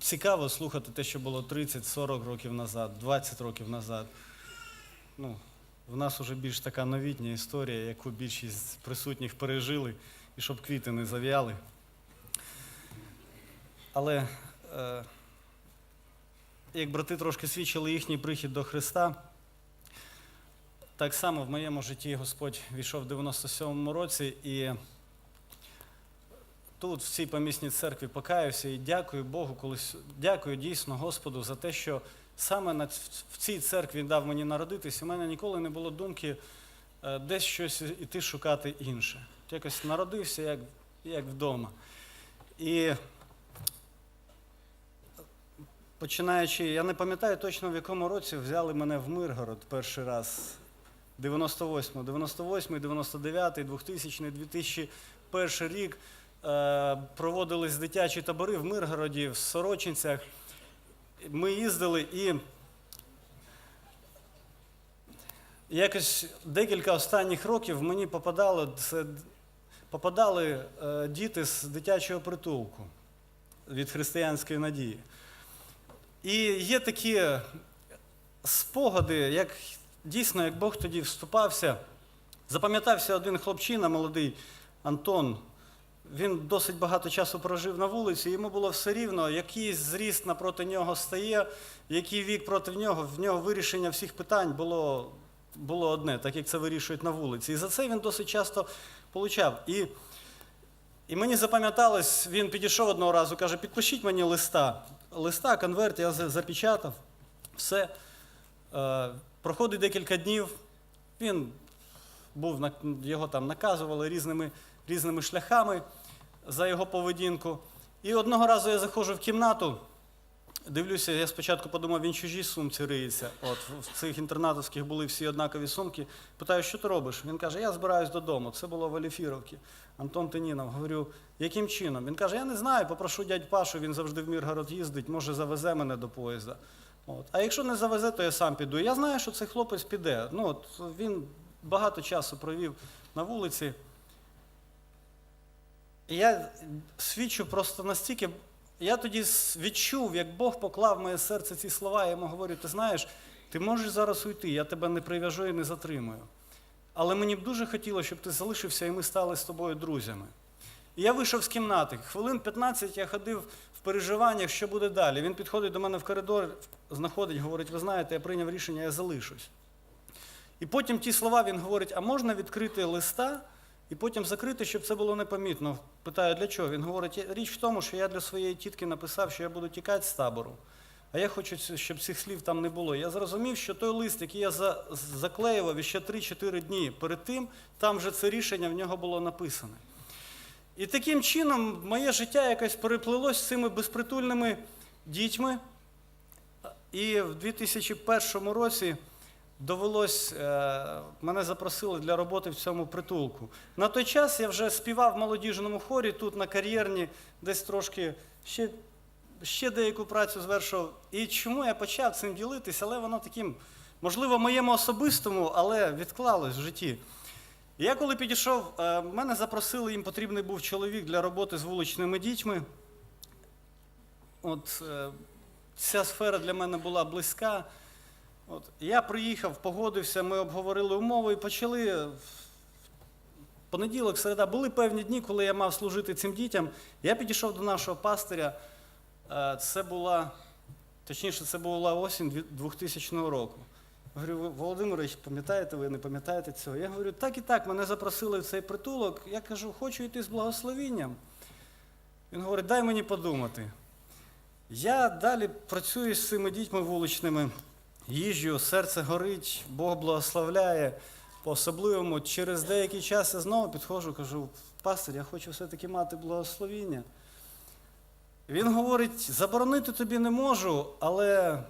цікаво слухати те, що було 30-40 років назад, 20 років назад. Ну, в нас вже більш така новітня історія, яку більшість присутніх пережили, і щоб квіти не зав'яли. Але е, як брати трошки свідчили їхній прихід до Христа, так само в моєму житті Господь війшов в 97-му році і тут, в цій помісній церкві, покаюся і дякую Богу, колись дякую дійсно Господу за те, що саме в цій церкві дав мені народитись. У мене ніколи не було думки е, десь щось іти шукати інше. Якось народився як, як вдома. І починаючи, я не пам'ятаю точно в якому році взяли мене в Миргород перший раз. 98, 98, 99, 2000, 2001 рік проводились дитячі табори в Миргороді, в Сорочинцях. Ми їздили і якось декілька останніх років мені попадало, це, попадали е, діти з дитячого притулку від християнської надії. І є такі спогади, як дійсно, як Бог тоді вступався. Запам'ятався один хлопчина молодий Антон. Він досить багато часу прожив на вулиці, йому було все рівно, який зріст напроти нього стає, який вік проти нього, в нього вирішення всіх питань було, було одне, так як це вирішують на вулиці. І за це він досить часто получав. І, і мені запам'яталось, він підійшов одного разу, каже, підпишіть мені листа. Листа, конверт, я запечатав, все. Е, проходить декілька днів, він був, його там наказували різними, різними шляхами за його поведінку. І одного разу я заходжу в кімнату, дивлюся, я спочатку подумав, він в чужій сумці риється. От в цих інтернатовських були всі однакові сумки. Питаю, що ти робиш? Він каже, я збираюсь додому. Це було в Аліфіровці. Антон Тинінов. Говорю, яким чином? Він каже, я не знаю, попрошу дядь Пашу, він завжди в Міргород їздить, може завезе мене до поїзда. От. А якщо не завезе, то я сам піду. Я знаю, що цей хлопець піде. Ну, от, він багато часу провів на вулиці. І я свідчу просто настільки. Я тоді відчув, як Бог поклав моє серце ці слова, я йому говорю, ти знаєш, ти можеш зараз уйти, я тебе не прив'яжу і не затримую. Але мені б дуже хотілося, щоб ти залишився і ми стали з тобою друзями. І я вийшов з кімнати. Хвилин 15 я ходив в переживаннях, що буде далі. Він підходить до мене в коридор, знаходить, говорить, ви знаєте, я прийняв рішення, я залишусь. І потім ті слова він говорить: а можна відкрити листа і потім закрити, щоб це було непомітно. Питаю, для чого? Він говорить, річ в тому, що я для своєї тітки написав, що я буду тікати з табору. А я хочу, щоб цих слів там не було. Я зрозумів, що той лист, який я заклеював ще 3-4 дні перед тим, там вже це рішення в нього було написане. І таким чином моє життя якось переплилось з цими безпритульними дітьми. І в 2001 році довелось, е, мене запросили для роботи в цьому притулку. На той час я вже співав в молодіжному хорі тут на кар'єрні, десь трошки ще, ще деяку працю звершував. І чому я почав цим ділитися, але воно таким, можливо, моєму особистому, але відклалось в житті. Я коли підійшов, е, мене запросили, їм потрібний був чоловік для роботи з вуличними дітьми. От е, ця сфера для мене була близька. От, я приїхав, погодився, ми обговорили умови і почали. в Понеділок, середа, були певні дні, коли я мав служити цим дітям. Я підійшов до нашого пастиря. Е, Це була, точніше, це була осінь 2000 року. Говорю, Володимирович, пам'ятаєте ви, не пам'ятаєте цього? Я говорю, так і так, мене запросили в цей притулок. Я кажу, хочу йти з благословінням. Він говорить, дай мені подумати. Я далі працюю з цими дітьми вуличними, їжджу, серце горить, Бог благословляє по-особливому. Через деякий час я знову підходжу, кажу, пастор, я хочу все-таки мати благословіння. Він говорить, заборонити тобі не можу, але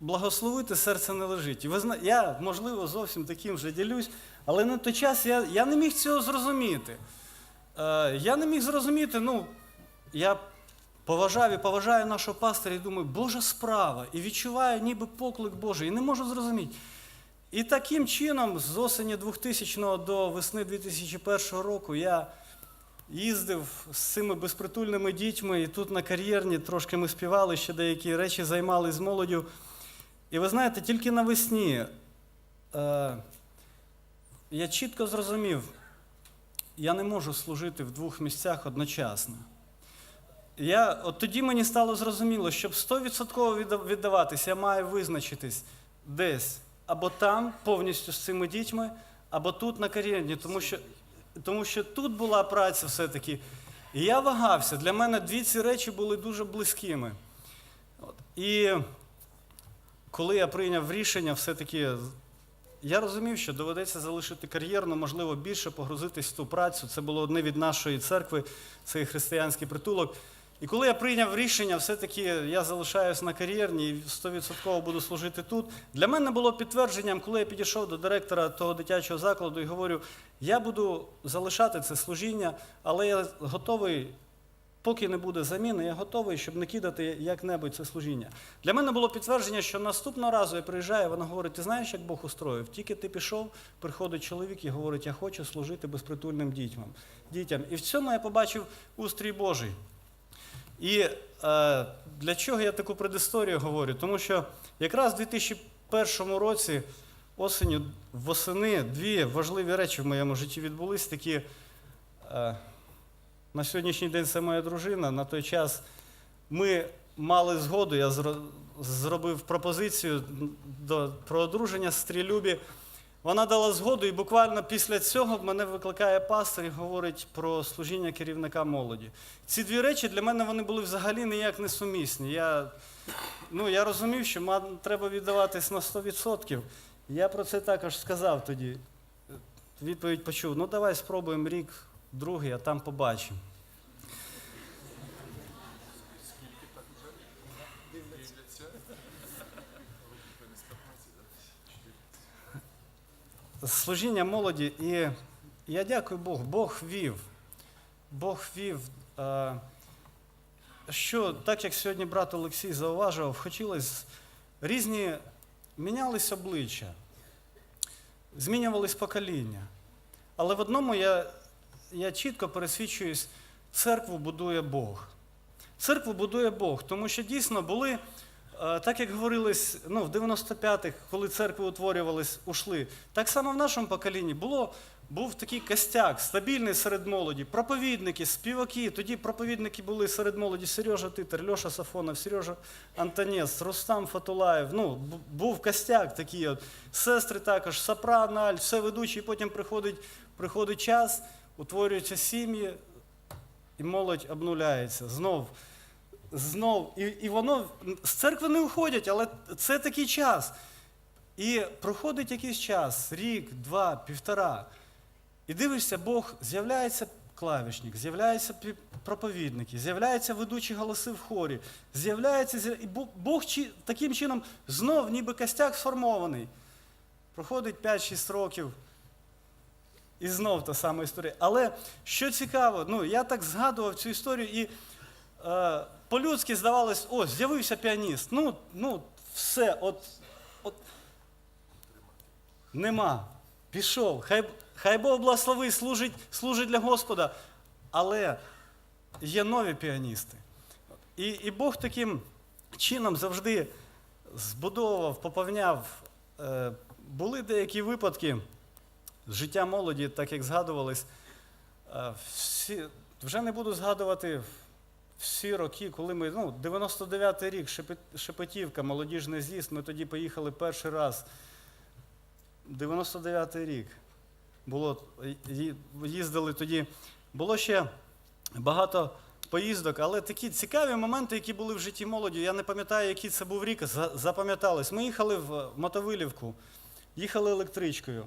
благословити серце не лежить. І ви зна... я, можливо, зовсім таким же ділюсь, але на той час я, я не міг цього зрозуміти. Е, я не міг зрозуміти, ну, я поважав і поважаю нашого пастора і думаю, Божа справа, і відчуваю ніби поклик Божий, і не можу зрозуміти. І таким чином, з осені 2000 до весни 2001 року, я їздив з цими безпритульними дітьми, і тут на кар'єрні трошки ми співали, ще деякі речі займали з молоддю. І ви знаєте, тільки навесні е, я чітко зрозумів, я не можу служити в двох місцях одночасно. Я, от тоді мені стало зрозуміло, щоб 100% відда- віддаватись, я маю визначитись десь або там, повністю з цими дітьми, або тут на кар'єрні, тому що, тому що тут була праця все-таки. І я вагався. Для мене дві ці речі були дуже близькими. От. І коли я прийняв рішення, все-таки я розумів, що доведеться залишити кар'єрну, можливо, більше погрузитись в ту працю. Це було одне від нашої церкви, цей християнський притулок. І коли я прийняв рішення, все-таки я залишаюсь на кар'єрні і 100% буду служити тут. Для мене було підтвердженням, коли я підійшов до директора того дитячого закладу і говорю, я буду залишати це служіння, але я готовий Поки не буде заміни, я готовий, щоб не кидати як-небудь це служіння. Для мене було підтвердження, що наступного разу я приїжджаю, вона говорить: ти знаєш, як Бог устроїв? Тільки ти пішов, приходить чоловік і говорить, я хочу служити безпритульним дітям. І в цьому я побачив устрій Божий. І е, для чого я таку предісторію говорю? Тому що якраз у 2001 році, осені, восени, дві важливі речі в моєму житті відбулись такі. Е, на сьогоднішній день це моя дружина. На той час ми мали згоду, я зробив пропозицію до, про одруження сестрі Любі. Вона дала згоду, і буквально після цього мене викликає пастор і говорить про служіння керівника молоді. Ці дві речі для мене вони були взагалі ніяк не сумісні. Я, ну, я розумів, що треба віддаватись на 100%. Я про це також сказав тоді. Відповідь почув: ну давай спробуємо рік, другий, а там побачимо. Служіння молоді, і я дякую Богу. Бог вів. Бог вів. е, Що, так як сьогодні брат Олексій зауважував, хотілося різні мінялись обличчя, змінювались покоління. Але в одному я, я чітко пересвідчуюсь, церкву будує Бог. Церкву будує Бог, тому що дійсно були, так як говорилось ну, в 95-х, коли церкви утворювались, ушли, так само в нашому поколінні було, був такий костяк, стабільний серед молоді, проповідники, співаки. Тоді проповідники були серед молоді Сережа Титер, Льоша Сафонов, Сережа Антонець, Рустам Фатулаєв. Ну, був костяк такий. От. Сестри також, сопрано, альт, все ведучі, і потім приходить, приходить час, утворюються сім'ї, і молодь обнуляється. Знов, знов. І, і воно з церкви не уходять, але це такий час. І проходить якийсь час, рік, два, півтора. І дивишся, Бог з'являється клавішник, з'являються проповідники, з'являються ведучі голоси в хорі, з'являється і Бог, таким чином знов ніби костяк сформований. Проходить 5-6 років. І знов та сама історія. Але що цікаво, ну я так згадував цю історію, і е, по-людськи здавалось, о, з'явився піаніст. Ну, ну, все, от, от нема. Пішов. Хай, хай Бог благословить, служить, служить для Господа. Але є нові піаністи. І, і Бог таким чином завжди збудовував, поповняв. Е, були деякі випадки життя молоді, так як згадувались. Е, всі, вже не буду згадувати всі роки, коли ми, ну, 99-й рік, Шепетівка, молодіжний з'їзд, ми тоді поїхали перший раз. 99-й рік. Було, їздили тоді. Було ще багато поїздок, але такі цікаві моменти, які були в житті молоді. Я не пам'ятаю, який це був рік, за- запам'ятались. Ми їхали в Мотовилівку, їхали електричкою.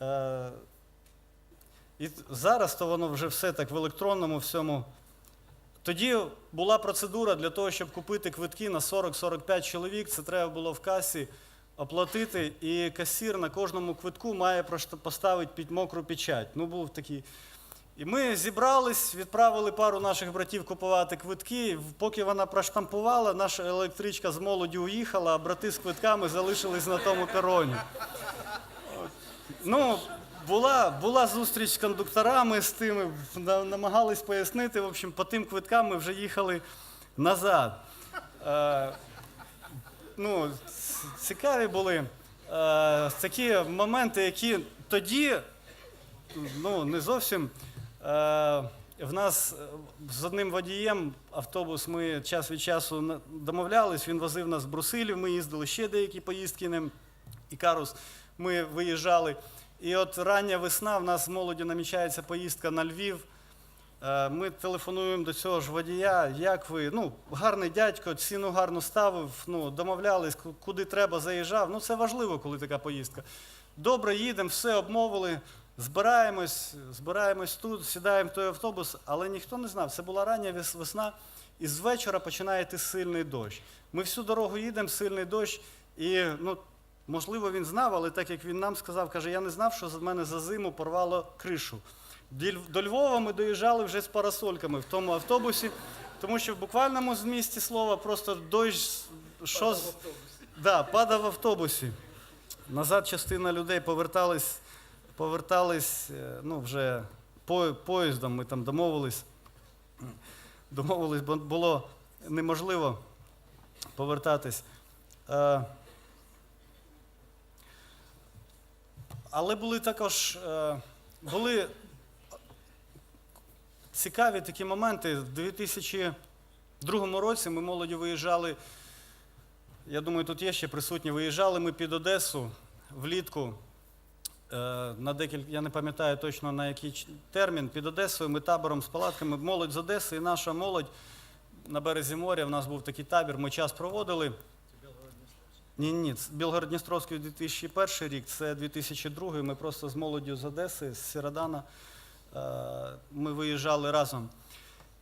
Е, і зараз то воно вже все так в електронному всьому. Тоді була процедура для того, щоб купити квитки на 40-45 чоловік. Це треба було в касі оплатити, і касір на кожному квитку має поставити під мокру печать. Ну, був такий. І ми зібрались, відправили пару наших братів купувати квитки. Поки вона проштампувала, наша електричка з молоді уїхала, а брати з квитками залишились на тому пероні. Ну, Була, була зустріч з кондукторами з тими, намагались пояснити. В общем, по тим квиткам ми вже їхали назад. Е, ну, цікаві були е, такі моменти, які тоді ну, не зовсім. Е, в нас е, з одним водієм автобус ми час від часу домовлялись, він возив нас з Брусилів, ми їздили ще деякі поїздки ним. Ікарус, ми виїжджали. І от рання весна, в нас з молоді намічається поїздка на Львів. Е, Ми телефонуємо до цього ж водія. Як ви? Ну, гарний дядько, ціну гарно ставив, ну, домовлялись, куди треба, заїжджав. Ну, це важливо, коли така поїздка. Добре, їдемо, все обмовили, збираємось, збираємось тут, сідаємо в той автобус, але ніхто не знав. Це була рання весна, і з вечора починає йти сильний дощ. Ми всю дорогу їдемо, сильний дощ, і ну, можливо він знав, але так як він нам сказав, каже, я не знав, що з мене за зиму порвало кришу. До Львова ми доїжджали вже з парасольками в тому автобусі, тому що в буквальному змісті слова просто дощ що з... да, падав в автобусі. Назад частина людей повертались, повертались е, ну, вже по- поїздом, ми там домовились. Домовились, бо було неможливо повертатись. Е, Але були також е, були цікаві такі моменти. В 2002 році ми молоді виїжджали. Я думаю, тут є ще присутні. Виїжджали ми під Одесу влітку. е, На декілька, я не пам'ятаю точно на який термін. Під Одесою ми табором з палатками. Молодь з Одеси і наша молодь на березі моря. У нас був такий табір. Ми час проводили. Ні, ні, Білгород-Дністровський 2001 рік, це 2002. Ми просто з молоддю з Одеси, з Сіродана. е, Ми виїжджали разом.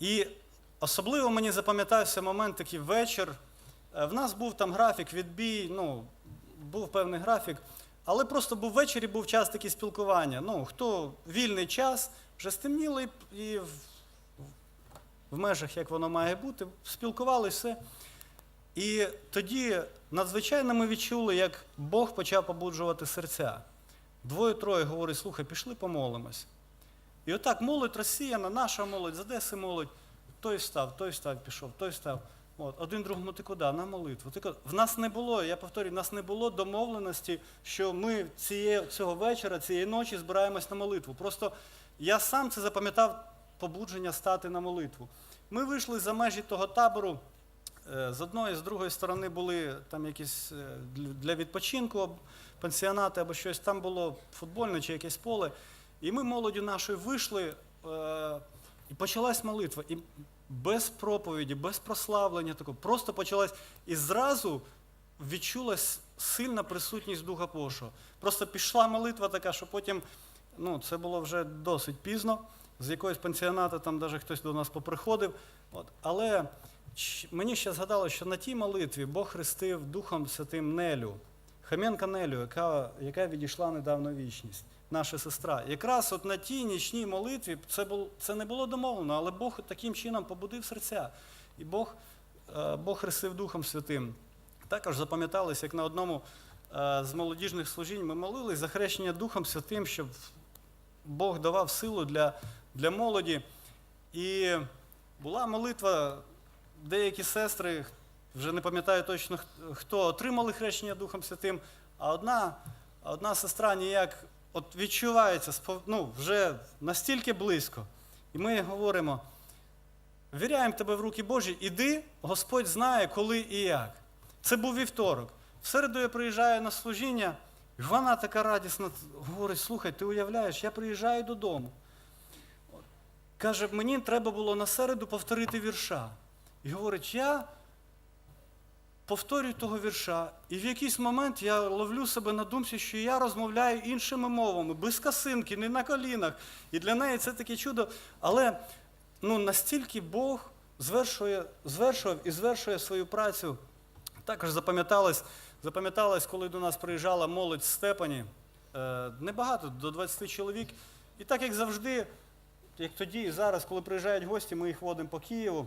І особливо мені запам'ятався момент такий вечір. Е, В нас був там графік, відбій, ну, був певний графік, але просто був ввечері, був час такі спілкування. Ну, хто вільний час, вже стемніло і, в, в межах, як воно має бути, спілкувалися. І тоді надзвичайно ми відчули, як Бог почав побуджувати серця. Двоє-троє говорить, слухай, пішли помолимось. І отак молодь розсіяна, наша молодь, з Одеси молодь, той встав, той встав, пішов, той встав. От, один другому ти куди? На молитву. Ти куди? В нас не було, я повторюю, в нас не було домовленості, що ми ціє, цього вечора, цієї ночі збираємось на молитву. Просто я сам це запам'ятав побудження стати на молитву. Ми вийшли за межі того табору. Е, З одної, з другої сторони були там якісь е, для- відпочинку пансіонати або щось. Там було футбольне чи якесь поле. І ми молоді нашої вийшли, е, і почалась молитва. І без проповіді, без прославлення такого, просто почалась. І зразу відчулась сильна присутність Духа Божого. Просто пішла молитва така, що потім, ну, це було вже досить пізно. З якогось пансіоната там навіть хтось до нас поприходив. От. Але Мені ще згадалося, що на тій молитві Бог хрестив Духом Святим Нелю, Хаменка Нелю, яка, яка відійшла недавно вічність, наша сестра. Якраз от на тій нічній молитві це, бул, це не було домовлено, але Бог таким чином побудив серця. І Бог, е, Бог хрестив Духом Святим. Також запам'яталось, як на одному е, з молодіжних служінь ми молились за хрещення Духом Святим, щоб Бог давав силу для, для молоді. І була молитва деякі сестри, вже не пам'ятаю точно хто, отримали хрещення Духом Святим, а одна, одна сестра ніяк от відчувається ну, вже настільки близько. І ми говоримо: віряємо тебе в руки Божі, іди, Господь знає, коли і як. Це був вівторок. В середу я приїжджаю на служіння, і вона така радісна, говорить: слухай, ти уявляєш, я приїжджаю додому. Каже, мені треба було на середу повторити вірша. І говорить, я повторюю того вірша, і в якийсь момент я ловлю себе на думці, що я розмовляю іншими мовами, без касинки, не на колінах. І для неї це таке чудо. Але ну, настільки Бог звершує, звершував і звершує свою працю. Також запам'яталось, запам'яталось, коли до нас приїжджала молодь Степані, е, небагато, до 20 чоловік. І так як завжди, як тоді і зараз, коли приїжджають гості, ми їх водимо по Києву.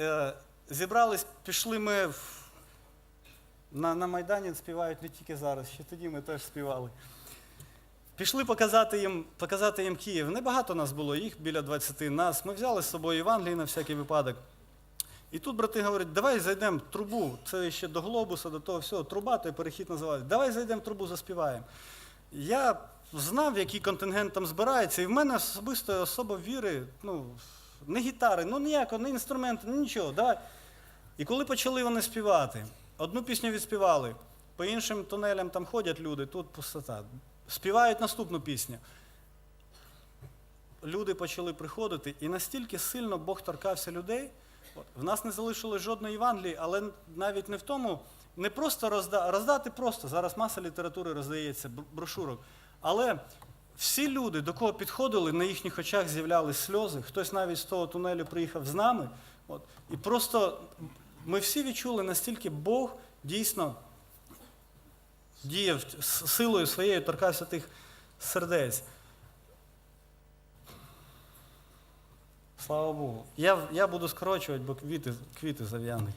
Е, зібрались, пішли ми в... на, на Майдані, співають не тільки зараз, ще тоді ми теж співали. Пішли показати їм, показати їм Київ. Небагато нас було, їх біля 20 нас. Ми взяли з собою Євангелії на всякий випадок. І тут брати говорять, давай зайдемо в трубу. Це ще до глобуса, до того всього. Труба, той перехід називають. Давай зайдемо в трубу, заспіваємо. Я знав, який контингент там збирається, і в мене особисто особа віри, ну, не гітари, ну ніякого, не інструменти, ну нічого. Давай. І коли почали вони співати, одну пісню відспівали, по іншим тунелям там ходять люди, тут пустота. Співають наступну пісню. Люди почали приходити, і настільки сильно Бог торкався людей. В нас не залишилось жодної Євангелії, але навіть не в тому, не просто розда, роздати просто. Зараз маса літератури роздається, брошурок. Але всі люди, до кого підходили, на їхніх очах з'являлись сльози. Хтось навіть з того тунелю приїхав з нами. От, і просто ми всі відчули, настільки Бог дійсно діяв силою своєю, торкався тих сердець. Слава Богу. Я, я буду скорочувати, бо квіти, квіти зав'януть.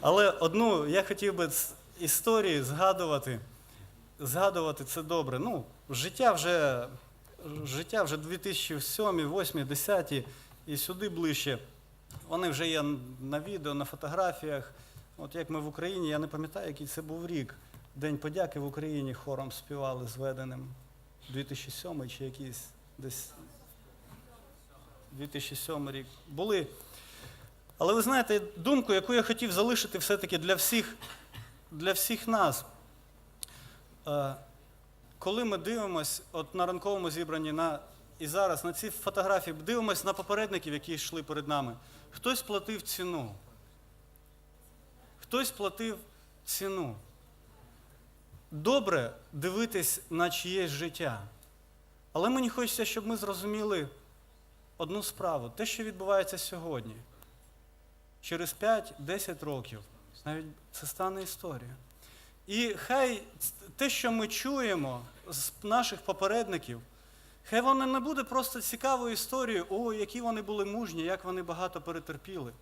Але одну я хотів би з історії згадувати. Згадувати це добре. Ну, життя вже, життя вже 2007, 2008, 2010 і сюди ближче. Вони вже є на відео, на фотографіях. От як ми в Україні, я не пам'ятаю, який це був рік. День подяки в Україні хором співали зведеним. 2007 чи якийсь десь 2007 рік. Були. Але ви знаєте, думку, яку я хотів залишити все-таки для всіх, для всіх нас. Е, Коли ми дивимося от на ранковому зібранні на, і зараз на ці фотографії, дивимося на попередників, які йшли перед нами. Хтось платив ціну. Хтось платив ціну. Добре дивитись на чиєсь життя. Але мені хочеться, щоб ми зрозуміли одну справу, те, що відбувається сьогодні. Через 5-10 років навіть це стане історія. І хай те, що ми чуємо з наших попередників, хай воно не буде просто цікавою історією, о, які вони були мужні, як вони багато перетерпіли.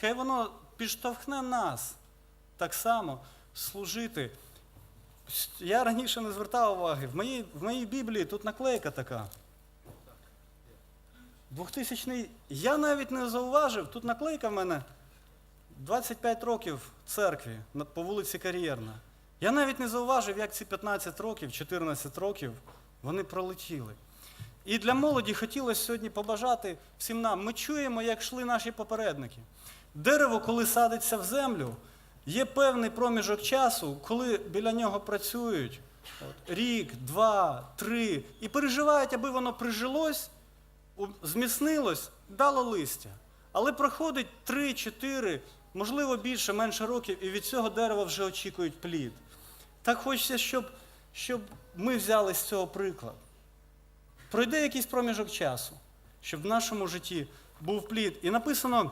Хай воно підштовхне нас так само служити. Я раніше не звертав уваги. В моїй, в моїй Біблії тут наклейка така. 2000 Я навіть не зауважив, тут наклейка в мене 25 років церкві по вулиці Кар'єрна. Я навіть не зауважив, як ці 15 років, 14 років вони пролетіли. І для молоді хотілося сьогодні побажати всім нам. Ми чуємо, як йшли наші попередники. Дерево, коли садиться в землю, є певний проміжок часу, коли біля нього працюють рік, два, три, і переживають, аби воно прижилось, зміцнилось, дало листя. Але проходить 3-4, можливо більше, менше років, і від цього дерева вже очікують плід. Так хочеться, щоб, щоб ми взяли з цього приклад. Пройде якийсь проміжок часу, щоб в нашому житті був плід. І написано,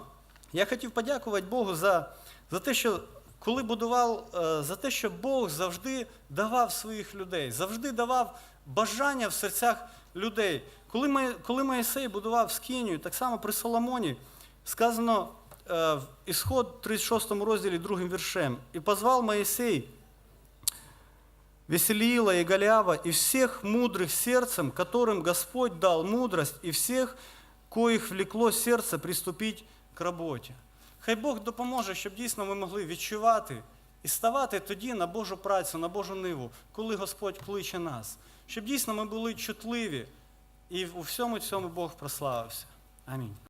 я хотів подякувати Богу за, за те, що коли будував, е, за те, що Бог завжди давав своїх людей, завжди давав бажання в серцях людей. Коли, ми, коли Моїсей будував Скинію, так само при Соломоні, сказано е, в Ісход 36 розділі 2 віршем, «І позвав Моїсей Веселиила и Голиава, и всех мудрых сердцем, которым Господь дал мудрость, и всех, коїх влекло серце приступить к роботі. Хай Бог допоможе, щоб дійсно ми могли відчувати і ставати тоді на Божу працю, на Божу ниву, коли Господь кличе нас. Щоб дійсно ми були чутливі, і у всьому цьому Бог прославився. Амінь.